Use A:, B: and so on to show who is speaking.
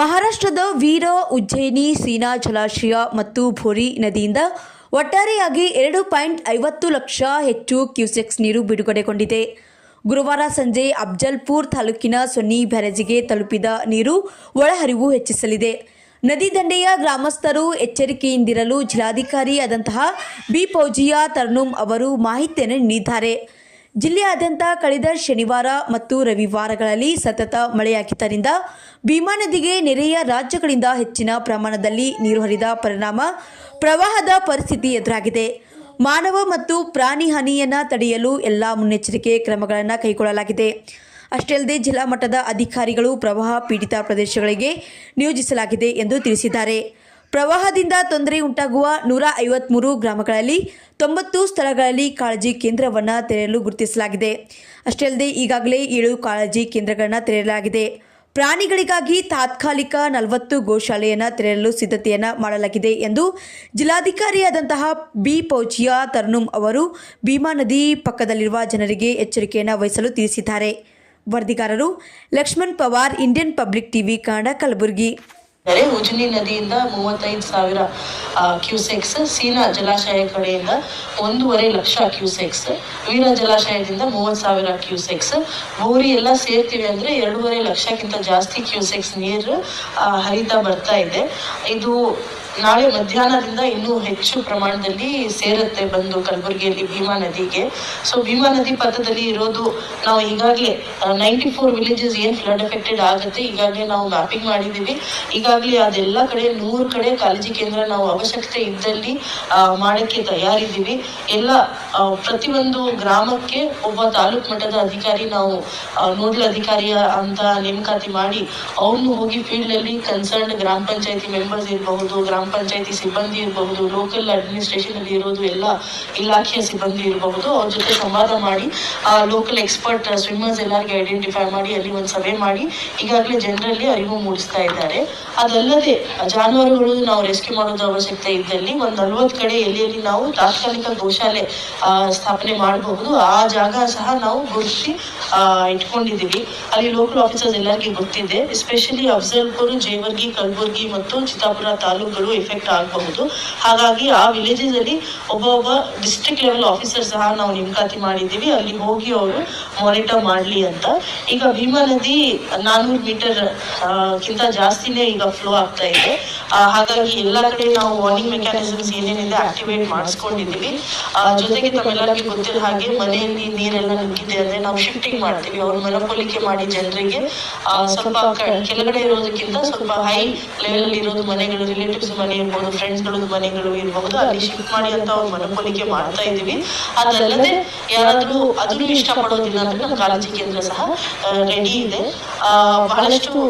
A: ಮಹಾರಾಷ್ಟ್ರದ ವೀರ, ಉಜ್ಜಯಿನಿ, ಸೀನಾ, ಜಲಾಶಯ ಮತ್ತು ಭೋರಿ ನದಿಯಿಂದ ಒಟ್ಟಾರೆಯಾಗಿ ಎರಡು ಪಾಯಿಂಟ್ ಐವತ್ತು ಲಕ್ಷ ಹೆಚ್ಚು ಕ್ಯೂಸೆಕ್ಸ್ ನೀರು ಬಿಡುಗಡೆಗೊಂಡಿದೆ. ಗುರುವಾರ ಸಂಜೆ ಅಫ್ಜಲ್ಪುರ್ ತಾಲೂಕಿನ ಸೊನ್ನಿ ಬ್ಯಾರೇಜಿಗೆ ತಲುಪಿದ ನೀರು ಒಳಹರಿವು ಹೆಚ್ಚಿಸಲಿದೆ. ನದಿ ದಂಡೆಯ ಗ್ರಾಮಸ್ಥರು ಎಚ್ಚರಿಕೆಯಿಂದಿರಲು ಜಿಲ್ಲಾಧಿಕಾರಿ ಆದಂತಹ ಬಿ. ಫೌಜಿಯಾ ತರ್ನುಮ್ ಅವರು ಮಾಹಿತಿಯನ್ನು ನೀಡಿದ್ದಾರೆ. ಜಿಲ್ಲೆಯಾದ್ಯಂತ ಕಳೆದ ಶನಿವಾರ ಮತ್ತು ರವಿವಾರಗಳಲ್ಲಿ ಸತತ ಮಳೆಯಾಗಿದ್ದರಿಂದ ಭೀಮಾ ನದಿಗೆ ನೆರೆಯ ರಾಜ್ಯಗಳಿಂದ ಹೆಚ್ಚಿನ ಪ್ರಮಾಣದಲ್ಲಿ ನೀರು ಹರಿದ ಪರಿಣಾಮ ಪ್ರವಾಹದ ಪರಿಸ್ಥಿತಿ ಎದುರಾಗಿದೆ. ಮಾನವ ಮತ್ತು ಪ್ರಾಣಿ ಹಾನಿಯನ್ನು ತಡೆಯಲು ಎಲ್ಲ ಮುನ್ನೆಚ್ಚರಿಕೆ ಕ್ರಮಗಳನ್ನು ಕೈಗೊಳ್ಳಲಾಗಿದೆ. ಅಷ್ಟೇ ಅಲ್ಲದೆ ಜಿಲ್ಲಾ ಮಟ್ಟದ ಅಧಿಕಾರಿಗಳು ಪ್ರವಾಹ ಪೀಡಿತ ಪ್ರದೇಶಗಳಿಗೆ ನಿಯೋಜಿಸಲಾಗಿದೆ ಎಂದು ತಿಳಿಸಿದ್ದಾರೆ. ಪ್ರವಾಹದಿಂದ ತೊಂದರೆ ಉಂಟಾಗುವ ನೂರ ಐವತ್ಮೂರು ಗ್ರಾಮಗಳಲ್ಲಿ ತೊಂಬತ್ತು ಸ್ಥಳಗಳಲ್ಲಿ ಕಾಳಜಿ ಕೇಂದ್ರವನ್ನು ತೆರೆಯಲು ಗುರುತಿಸಲಾಗಿದೆ. ಅಷ್ಟೇ ಅಲ್ಲದೆ ಈಗಾಗಲೇ ಏಳು ಕಾಳಜಿ ಕೇಂದ್ರಗಳನ್ನು ತೆರೆಯಲಾಗಿದೆ. ಪ್ರಾಣಿಗಳಿಗಾಗಿ ತಾತ್ಕಾಲಿಕ ನಲವತ್ತು ಗೋಶಾಲೆಯನ್ನು ತೆರೆಯಲು ಸಿದ್ಧತೆಯನ್ನು ಮಾಡಲಾಗಿದೆ ಎಂದು ಜಿಲ್ಲಾಧಿಕಾರಿಯಾದಂತಹ ಬಿ ಪೌಚಿಯಾ ತರ್ನುಮ್ ಅವರು ಭೀಮಾ ನದಿ ಪಕ್ಕದಲ್ಲಿರುವ ಜನರಿಗೆ ಎಚ್ಚರಿಕೆಯನ್ನು ವಹಿಸಲು ತಿಳಿಸಿದ್ದಾರೆ. ವರದಿಗಾರರು Lakshman Pawar, Indian public TV, Kannada, Kalaburagi.
B: Ujani ನದಿಯಿಂದ ಮೂವತ್ತೈದು ಸಾವಿರ ಕ್ಯೂಸೆಕ್ಸ್ ಸೀನಾ ಜಲಾಶಯ ಕಡೆಯಿಂದ ಒಂದೂವರೆ ಲಕ್ಷ ಕ್ಯೂಸೆಕ್ಸ್, ವೀರ ಜಲಾಶಯದಿಂದ ಮೂವತ್ತು ಸಾವಿರ ಕ್ಯೂಸೆಕ್ಸ್. ಬೋರಿ ಎಲ್ಲ ಸೇರ್ತೀವಿ ಅಂದರೆ ಎರಡೂವರೆ ಲಕ್ಷಕ್ಕಿಂತ ಜಾಸ್ತಿ ಕ್ಯೂಸೆಕ್ಸ್ ನೀರು ಹರಿತಾ ಬರ್ತಾ ಇದೆ. ಇದು ನಾಳೆ ಮಧ್ಯಾಹ್ನದಿಂದ ಇನ್ನೂ ಹೆಚ್ಚು ಪ್ರಮಾಣದಲ್ಲಿ ಸೇರುತ್ತೆ ಬಂದು ಕಲಬುರಗಿಯಲ್ಲಿ ಭೀಮಾ ನದಿಗೆ. ಸೊ ಭೀಮಾ ನದಿ ಪಥದಲ್ಲಿ ಇರೋದು ನಾವು ಈಗಾಗಲೇ ನೈಂಟಿ ಫೋರ್ ವಿಲೇಜಸ್ ಏನು ಫ್ಲಡ್ ಎಫೆಕ್ಟೆಡ್ ಆಗುತ್ತೆ, ಈಗಾಗಲೇ ನಾವು ಮ್ಯಾಪಿಂಗ್ ಮಾಡಿದ್ದೀವಿ. ಈಗಾಗಲೇ ಅದೆಲ್ಲ ಕಡೆ, ನೂರು ಕಡೆ ಕಾಳಜಿ ಕೇಂದ್ರ ನಾವು ಅವಶ್ಯಕತೆ ಇದ್ದಲ್ಲಿ ಮಾಡಕ್ಕೆ ತಯಾರಿದ್ದೀವಿ. ಎಲ್ಲ ಪ್ರತಿಯೊಂದು ಗ್ರಾಮಕ್ಕೆ ಒಬ್ಬ ತಾಲೂಕು ಮಟ್ಟದ ಅಧಿಕಾರಿ ನಾವು ನೋಡಲ್ ಅಧಿಕಾರಿಯ ಅಂತ ನೇಮಕಾತಿ ಮಾಡಿ ಅವ್ರನ್ನು ಹೋಗಿ ಫೀಲ್ಡ್ ಅಲ್ಲಿ ಕನ್ಸರ್ನ್ ಗ್ರಾಮ ಪಂಚಾಯತಿ ಮೆಂಬರ್ಸ್ ಇರಬಹುದು, ಗ್ರಾಮ ಪಂಚಾಯತಿ ಸಿಬ್ಬಂದಿ ಇರಬಹುದು, ಲೋಕಲ್ ಅಡ್ಮಿನಿಸ್ಟ್ರೇಷನ್ ಅಲ್ಲಿ ಇರೋದು ಎಲ್ಲ ಇಲಾಖೆಯ ಸಿಬ್ಬಂದಿ ಇರಬಹುದು, ಅವ್ರ ಜೊತೆ ಸಂವಾದ ಮಾಡಿ, ಆ, ಲೋಕಲ್ ಎಕ್ಸ್ಪರ್ಟ್, ಸ್ವಿಮ್ಮರ್ಸ್ ಎಲ್ಲರಿಗೆ ಐಡೆಂಟಿಫೈ ಮಾಡಿ, ಅಲ್ಲಿ ಒಂದು ಸಭೆ ಮಾಡಿ, ಈಗಾಗಲೇ ಜನರಲ್ಲಿ ಅರಿವು ಮೂಡಿಸ್ತಾ ಇದ್ದಾರೆ. ಅದಲ್ಲದೆ ಜಾನುವಾರುಗಳು ನಾವು ರೆಸ್ಕ್ಯೂ ಮಾಡೋದು ಅವಶ್ಯಕತೆ ಇದ್ದಲ್ಲಿ ಒಂದು ನಲ್ವತ್ತು ಕಡೆ ಎಲ್ಲಿ ನಾವು ತಾತ್ಕಾಲಿಕ ಗೋಶಾಲೆ ಸ್ಥಾಪನೆ ಮಾಡಬಹುದು. ಆ ಜಾಗ ಸಹ ನಾವು ಗುರುತಿಸಿ ಆ, ಇಟ್ಕೊಂಡಿದ್ದೀವಿ. ಅಲ್ಲಿ ಲೋಕಲ್ ಆಫೀಸರ್ಸ್ ಎಲ್ಲರಿಗೂ ಗೊತ್ತಿದೆ. ಎಸ್ಪೆಷಲಿ ಅಫ್ಜಲ್ಪುರ್ ಜೇವರ್ಗಿ ಕಲಬುರ್ಗಿ ಮತ್ತು ಚಿತ್ತಾಪುರ ತಾಲೂಕುಗಳು ಎಫೆಕ್ಟ್ ಆಗಬಹುದು. ಹಾಗಾಗಿ ಆ ವಿಲೇಜಸ್ ಅಲ್ಲಿ ಒಬ್ಬ ಒಬ್ಬ ಡಿಸ್ಟ್ರಿಕ್ಟ್ ಲೆವೆಲ್ ಆಫೀಸರ್ ಸಹ ನಾವು ನೇಮಕಾತಿ ಮಾಡಿದ್ದೀವಿ. ಅಲ್ಲಿ ಹೋಗಿ ಅವರು ಮಾನಿಟರ್ ಮಾಡಲಿ ಅಂತ. ಈಗ ಭೀಮಾ ನದಿ ನಾನ್ನೂರು ಮೀಟರ್ ಕಿಂತ ಜಾಸ್ತಿನೇ ಈಗ ಫ್ಲೋ ಆಗ್ತಾ ಇದೆ ಹಾಗಾಗಿ ಎಲ್ಲ ಕಡೆ ನಾವು ವಾರ್ನಿಂಗ್ ಮೆಕ್ಯಾನಿಸಮ್ಸ್ ಏನೇನಿದೆ ಆಕ್ಟಿವೇಟ್ ಮಾಡಿಸ್ಕೊಂಡಿದ್ದೀವಿ. ಜೊತೆಗೆ ತಮ್ಮೆಲ್ಲರಿಗೂ ಗೊತ್ತಿರೋ ಹಾಗೆ ಮನೆಯಲ್ಲಿ ನೀರೆಲ್ಲ ನುಗ್ಗಿದೆ ಅಂದ್ರೆ ನಾವು ಶಿಫ್ಟಿಂಗ್ ಮಾಡ್ತೀವಿ. ಅವ್ರ ಮನಪೋಲಿಕೆ ಮಾಡಿ ಜನರಿಗೆ ಸ್ವಲ್ಪ ಕೆಳಗಡೆ ಇರೋದಕ್ಕಿಂತ ಸ್ವಲ್ಪ ಹೈ ಲೆವೆಲ್ ಅಲ್ಲಿ ಇರೋದು ಮನೆಗಳು ರಿಲೇಟಿವ್ಸ್ ಮನೆ ಇರ್ಬೋದು ಫ್ರೆಂಡ್ಸ್ ಗಳದ್ದು ಮನೆಗಳು ಇರಬಹುದು, ಅಲ್ಲಿ ಶಿಫ್ಟ್ ಮಾಡಿ ಅಂತ ಅವ್ರ ಮನಪೋಲಿಕೆ ಮಾಡ್ತಾ ಇದೀವಿ ಅದಲ್ಲದೆ ಯಾರಾದ್ರೂ ಅದನ್ನು ಇಷ್ಟಪಡೋದಿಲ್ಲ ಅಂದ್ರೆ ನಮ್ಮ ಕಾಳಜಿ ಕೇಂದ್ರ ಸಹ ರೆಡಿ ಇದೆ. ಬಹಳಷ್ಟು